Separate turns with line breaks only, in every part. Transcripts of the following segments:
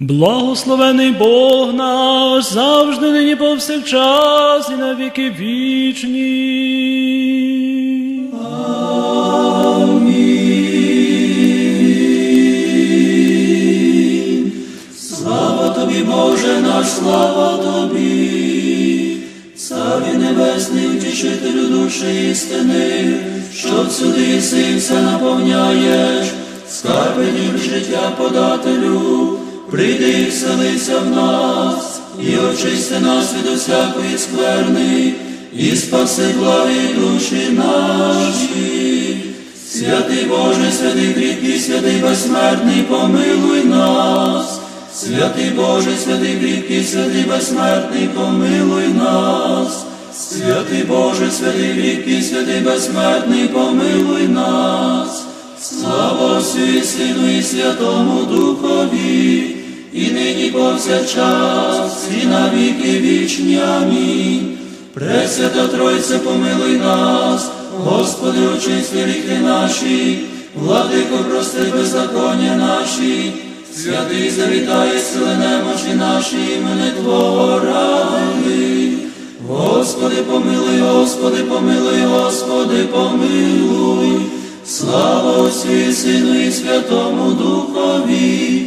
Благословений Бог наш, завжди нині повсякчас і на віки вічні.
Слава тобі, Боже наш, слава тобі, Царі Небесний, утішителю душі істини, що всюди і все наповняєш, скарби життя подателю, прийди і вселися в нас, і очисти нас від усякої скверни, і спаси благі душі наші. Святий Боже, святий кріпкий, святий безсмертний, помилуй нас. Святий Боже, святий кріпкий, святий безсмертний, помилуй нас. Святий Боже, святий кріпкий, святий безсмертний, помилуй нас. Слава Сину і Святому Духові, і нині повсякчас, і на віки вічні. Амінь. Пресвята Тройце, помилуй нас, Господи, очисти гріхи наші, владико, прости беззаконня наші, святий завітає сили немочі наші, імени Твого ради. Господи, помилуй, Господи, помилуй, Господи, помилуй. Слава Отцю Сину і Святому Духові,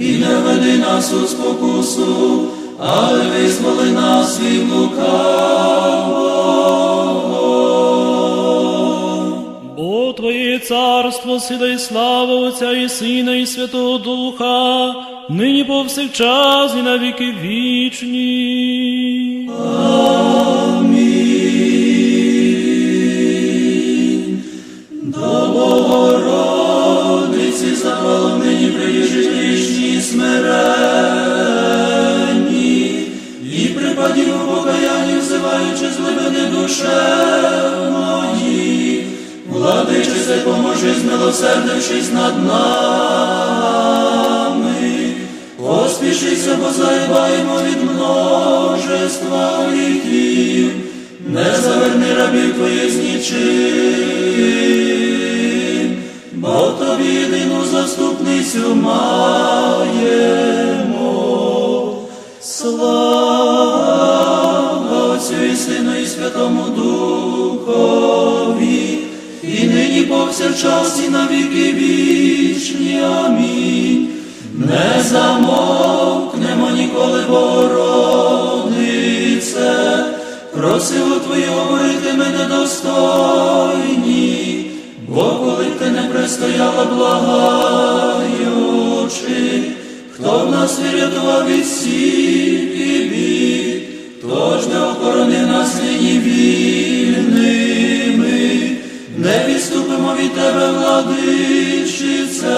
і не веди нас у спокусу, але визволи нас від лукавого.
Бо Твоє царство, сила і слава Отця і Сина, і Святого Духа, нині повсякчас і на віки вічні.
До і припадів у покаянні, взиваючи з глибини душевної, владичице, поможи, змилосердившись над нами, поспішися, бо заїбаємо від множества гріхів, не заверни рабів твоїх з нічим, бо тобі єдину заступницю маємо. Слава Святому Духові, і нині повсякчас і на віки вічні. Амінь. Не замовкнемо ніколи, Богородице, просило Твоє говорити мене достойні, бо коли б ти не пристояла, благаючи, хто в нас врятував від тож не охорони нас нині вільними, не відступимо від тебе, владичице,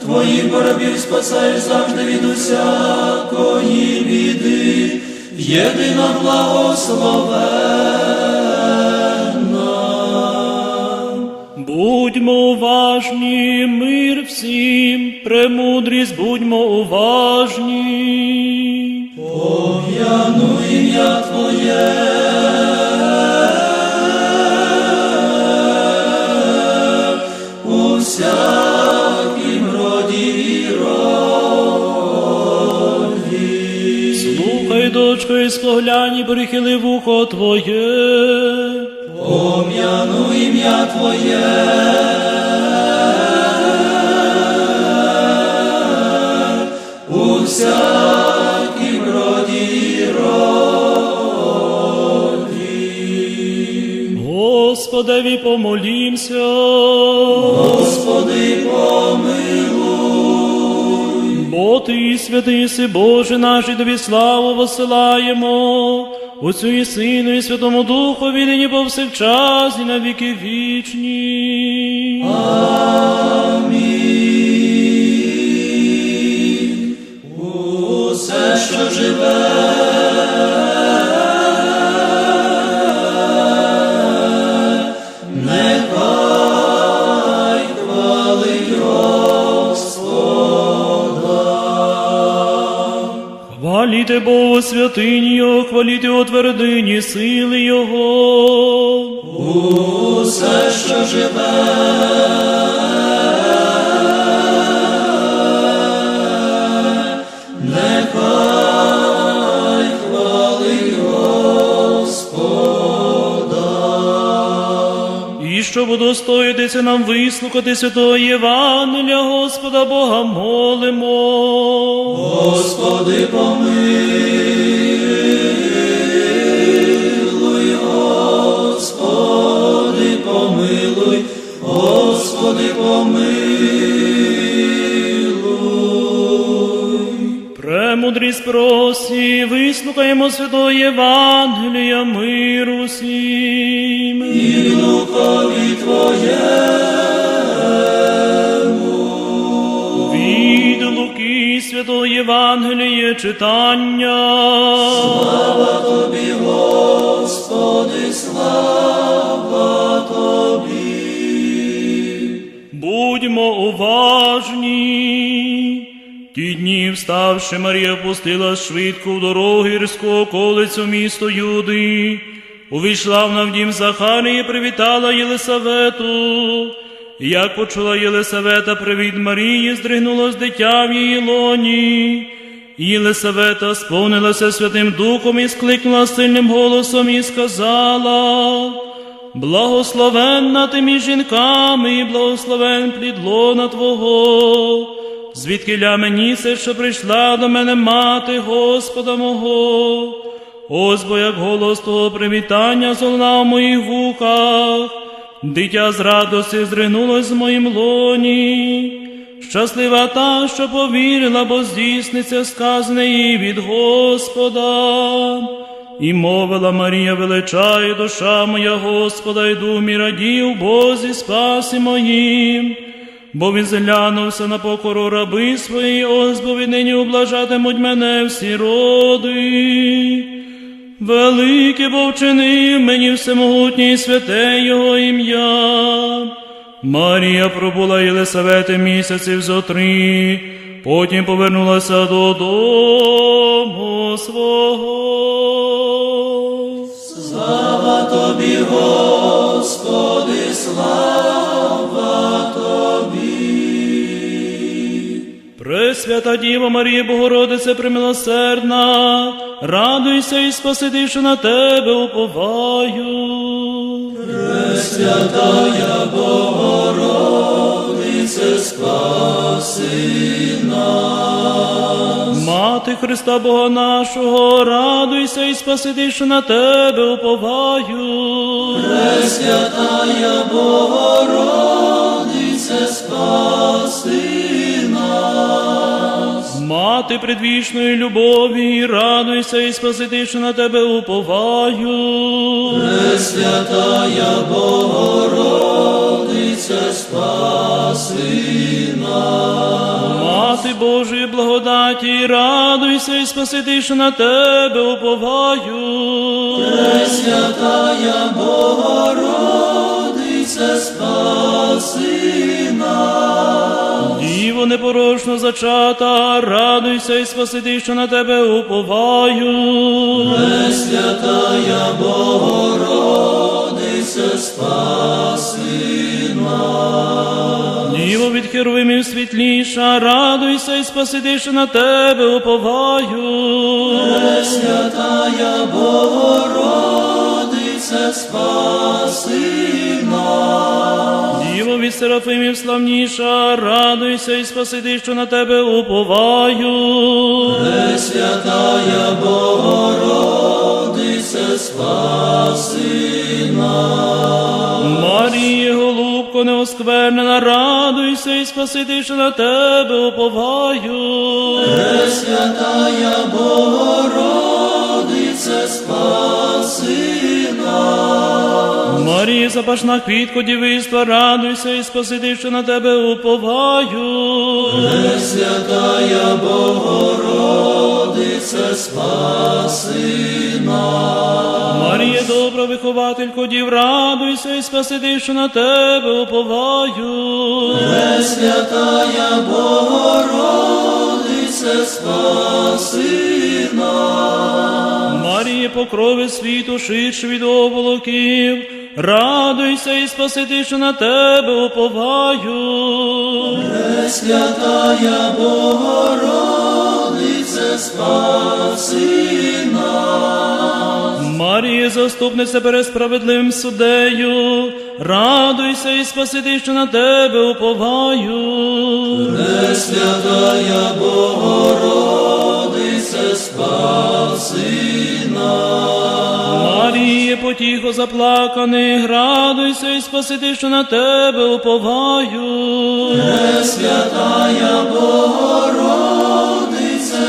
Твоїх порабів спасаєш завжди від усякої біди, єдина благословенна.
Будьмо уважні, мир всім, премудрість, будьмо уважні.
Пом'яну ім'я Твоє. У всякім роді і роді.
Слухай, дочко, і споглянь, і прихили вухо Твоє.
Пом'яну ім'я Твоє. У
Господеві помолімся.
Господи, помилуй.
Бо ти, святий си Боже наш, і тобі славу посилаємо. Отцю і Сину, і Святому Духові, нині повсякчас, і на віки вічні.
Амінь. О що живе.
Хваліте Бога святині Його, хваліте у твердині сили Його.
усе, що живе.
І щоб удостоїтися нам вислухати святого Євангелія, Господа Бога молимо.
Господи, помилуй, Господи, помилуй, Господи, помилуй.
Премудрість просі, вислухаємо святого Євангелія миру всім.
І духові Твоєму.
Від Луки святого Євангелія читання.
Слава Тобі, Господи, слава Тобі.
Будьмо уважні. Ті дні, вставши, Марія пустила швидко в дорогу гірську околицю місто Юди. Увійшла в дім Захарії і привітала Єлисавету. Як почула Єлисавета привіт Марії, здригнулось дитя в її лоні. Єлисавета сповнилася Святим Духом і скликнула сильним голосом і сказала. Благословенна ти між жінками, благословен плід лона Твого, звідки мені це, що прийшла до мене мати Господа мого, ось бо як голос Твого привітання золна в моїх вухах, дитя з радості здригнулось в моїм лоні. Щаслива та, що повірила, бо здійсниться сказане їй від Господа. І мовила Марія величає душа моя Господа, і дум і радів Бозі спасі моїм, бо він зглянувся на покору раби своїй, ось бо віднині облажатимуть мене всі роди. Велике бо вчинив мені всемогутній святе Його ім'я. Марія пробула Єлисавети місяців зо три, потім повернулася додому свого.
Слава Тобі, Господи, слава
Пресвята Діва Марія Богородице примилосердна, радуйся і спасити, що на тебе уповаю.
Святая Богородице, спаси нас.
Мати Христа Бога нашого, радуйся і спасити, що на тебе уповаю.
Пресвятая Богородице, спаси
Мати предвічної любові, радуйся і спасити, що на тебе уповаю.
Пресвятая Богородице, спаси нас.
Мати Божої благодаті, радуйся і спасити, що на тебе уповаю.
Пресвятая Богородице, спаси нас.
Непорочно зачата, радуйся і спасити, що на тебе уповаю.
Пресвятая Богородице, спаси нас.
Діво від херовимів світліша, радуйся і спасити, що на тебе уповаю.
Пресвятая Богородице, спаси нас.
Діво від серафимів славніша, радуйся і спасити, що на тебе уповаю.
Пресвятая Богородице, спаси нас.
Маріє, голубко неосквернена, радуйся і спасити, що на тебе уповаю.
Пресвятая Богородице, спаси нас.
Марія, запашна квітко дівиства, радуйся і спасити, що на тебе уповаю.
Пресвятая Богородице, спаси нас.
Марія, добра вихователько дів, радуйся і спаси, що на тебе уповаю.
Пресвятая Богородице, спаси нас.
Маріє, покрови світу, ширше від оболоків, радуйся і спаси, що на тебе уповаю.
Пресвятая Богородице, спаси нас.
Маріє, заступниця перед справедливим судею, радуйся і спаси, що на тебе уповаю.
Пресвятая Богородице,
потіхо заплаканих, радуйся і спаси, що на тебе уповаю.
Пресвятая Богородице,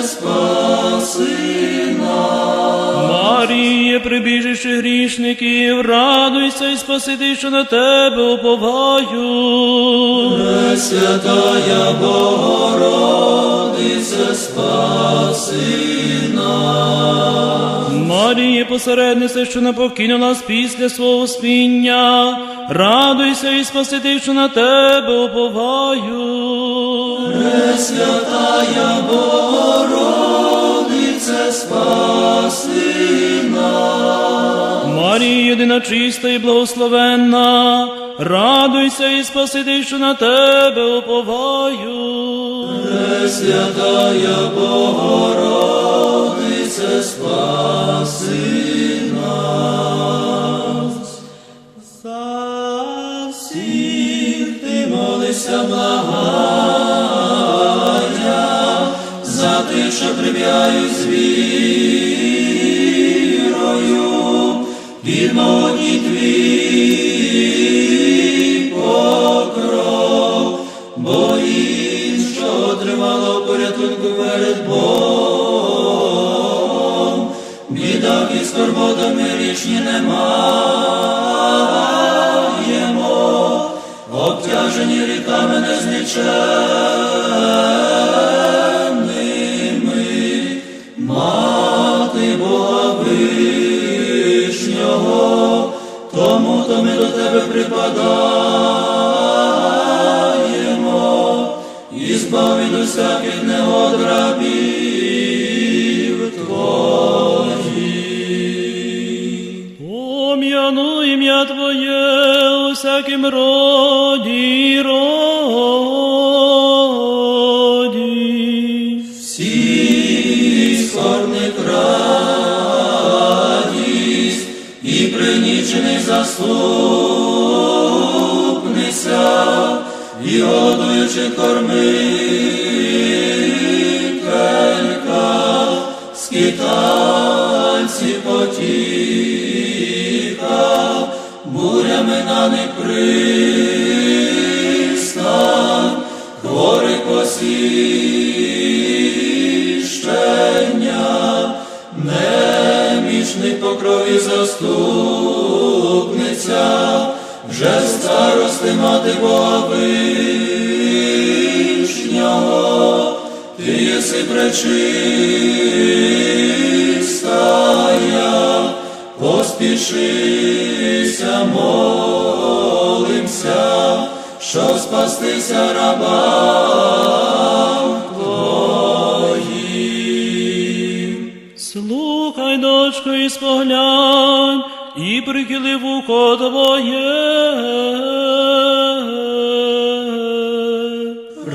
спаси нас.
Маріє, прибіжище грішників, радуйся і спаси, що на тебе уповаю.
Пресвятая Богородице, спаси нас.
Маріє, посереднице, що не покинув нас після свого спіння, радуйся і спаси, що на тебе уповаю.
Пресвятая Богородице, спаси нас.
Марія, єдина чиста і благословенна, радуйся і спаси, що на тебе уповаю.
Пресвятая Богородице, спаси нас. За всіх ти молися, благая, за тих, що приб'яють скорботами річні не маємо, обтяжені ріками незніченними, мати Бога вишнього, тому то ми до тебе припадаємо, і збав від усяких негод
Твоє у всяким роді роді.
Всі скорбних радість і принічений заступниця, і голодуючих кормителька, скитальці них пристань, хворих посіщення, немічних по крові заступниця, вже старости мати Бога ти єси пречистая, поспішися, молимся, щоб спастися рабам твоїм.
Слухай, дочко, і споглянь, і прихили вухо Твоє.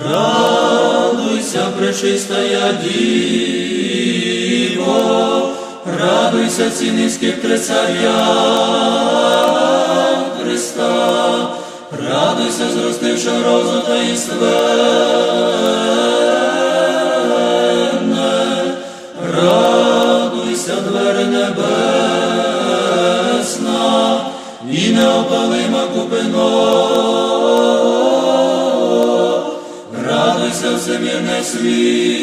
Радуйся, пречистая Діво, радуйся, ці низьких три царя Христа, радуйся, зростивши розу таїнственне, радуйся, двері небесна, і неопалима купино. Радуйся, всемірне світло,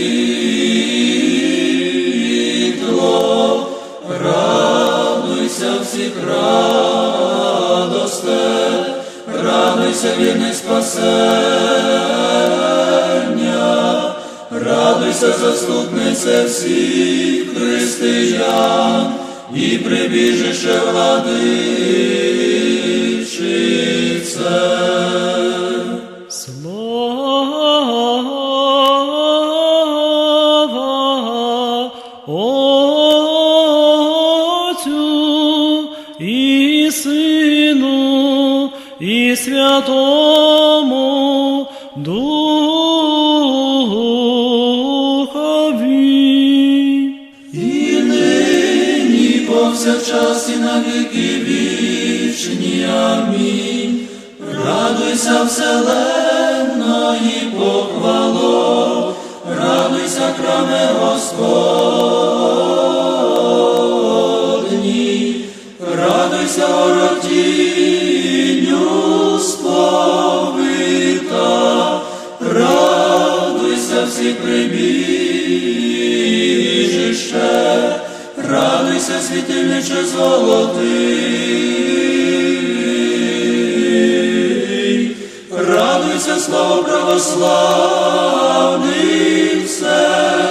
заступниця всіх християн, і прибіжище владичице. Городінню сповита, радуйся всі прибіжище, радуйся, світильниче золотий, радуйся, слава православний, все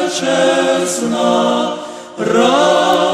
чесна, радуйся,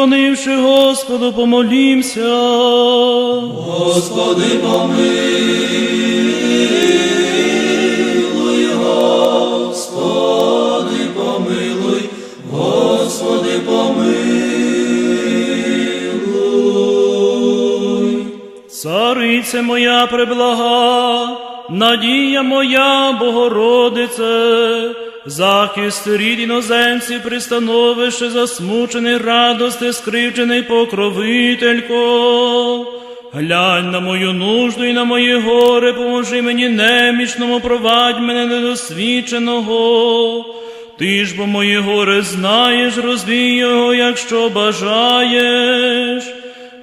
голови преклонивши Господу, помолімся.
Господи, помилуй, Господи, помилуй, Господи, помилуй.
Царице моя преблага, надія моя, Богородице, захист рід іноземців, пристановище засмучений, радости, скривджений покровителько. Глянь на мою нужду і на моє горе, поможи мені немічному, провадь мене недосвідченого. Ти ж бо моє горе знаєш, розвій його, якщо бажаєш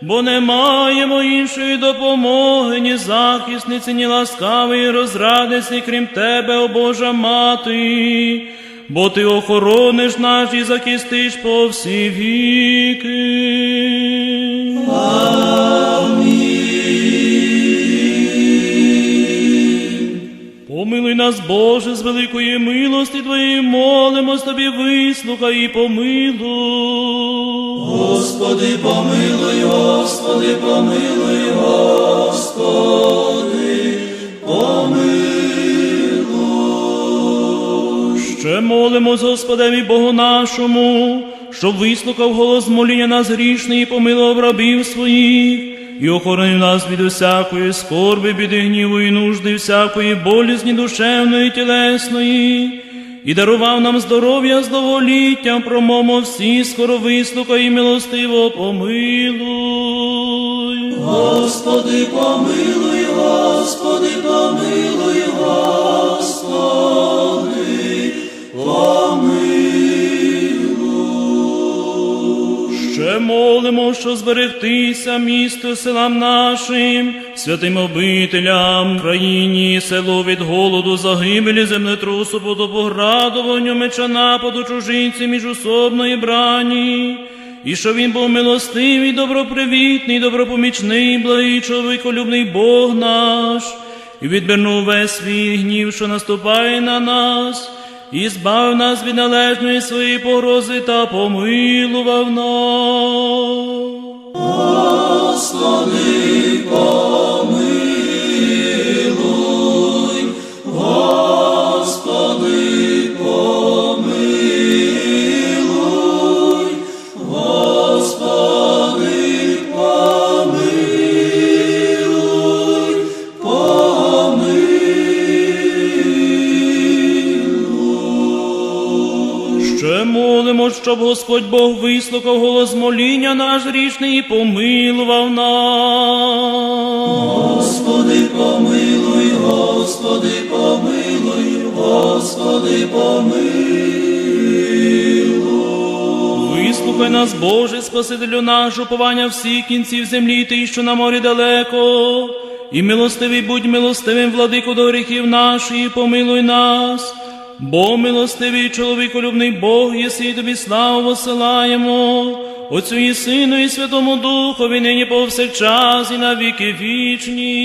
бо не маємо іншої допомоги, ні захисниці, ні ласкавої розрадниці, крім тебе, о Божа мати, бо ти охорониш наш і захистиш по всі віки. Помилуй нас, Боже, з великої милості Твоєї молимось Тобі, вислухай і помилуй.
Господи, помилуй, Господи, помилуй, Господи, помилуй.
Ще молимось Господеві Богу нашому, щоб вислухав голос моління нас грішний і помилував рабів своїх, і охоронив нас від усякої скорби, біди, гніву і нужди, всякої болізні душевної, тілесної, і дарував нам здоров'я здоволіття, промомо всі, скоро вислухай і милостиво помилуй.
Господи, помилуй, Господи, помилуй, Господи, помилуй.
Молимо, що зберегтися місто селам нашим, святим обителям, країні, село від голоду, загибелі, землетрусу, потопоградуванню, меча нападу, чужинці, міжусобної брані. І що він був милостивий, добропривітний, добропомічний, благий, чоловіколюбний Бог наш, і відвернув весь свій гнів, що наступає на нас, і збав нас від належної своєї порози та помилував нас.
Господи, помилуй,
щоб Господь Бог вислухав голос моління наш грішний і помилував нас.
Господи, помилуй, Господи, помилуй, Господи, помилуй.
Вислухай нас, Боже, Спасителю наш, уповання всіх кінців землі, ти, що на морі далеко, і милостивий будь милостивим, владику до гріхів наших, помилуй нас. Бо милостивий чоловіколюбний Бог, єси тобі славу посилаємо, Отцю і Сину, і Святому Духові, нині повсякчас, і на віки вічні.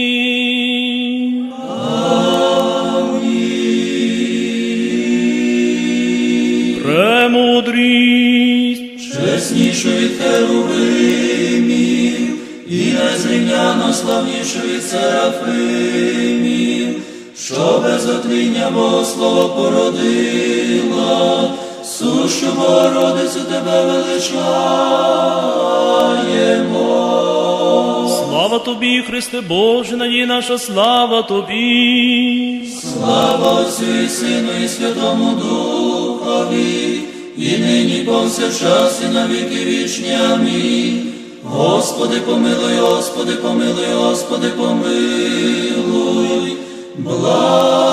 Премудрість.
Чеснішу від херувимів, і незрівняно славнішу від серафимів, що без отління Богослова породила, сущу Богородицю тебе величаємо.
Слава тобі, Христе Боже, надія наша слава тобі.
Слава Отцю і Сину і Святому Духові, і нині повсякчас і на віки вічні. Амінь. Господи, помилуй, Господи, помилуй, Господи, помилуй, благослови.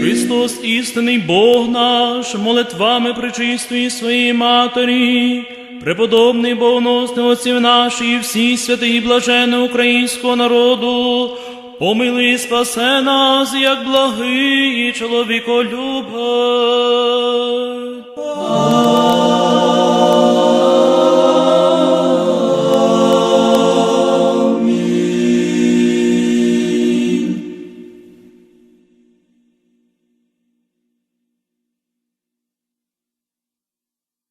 Христос, істинний Бог наш, молитвами причистої своєї Матері, преподобний богоносний отців наших і всі святих і блажене українського народу, помилуй і спасе нас, як благий чоловіколюбець.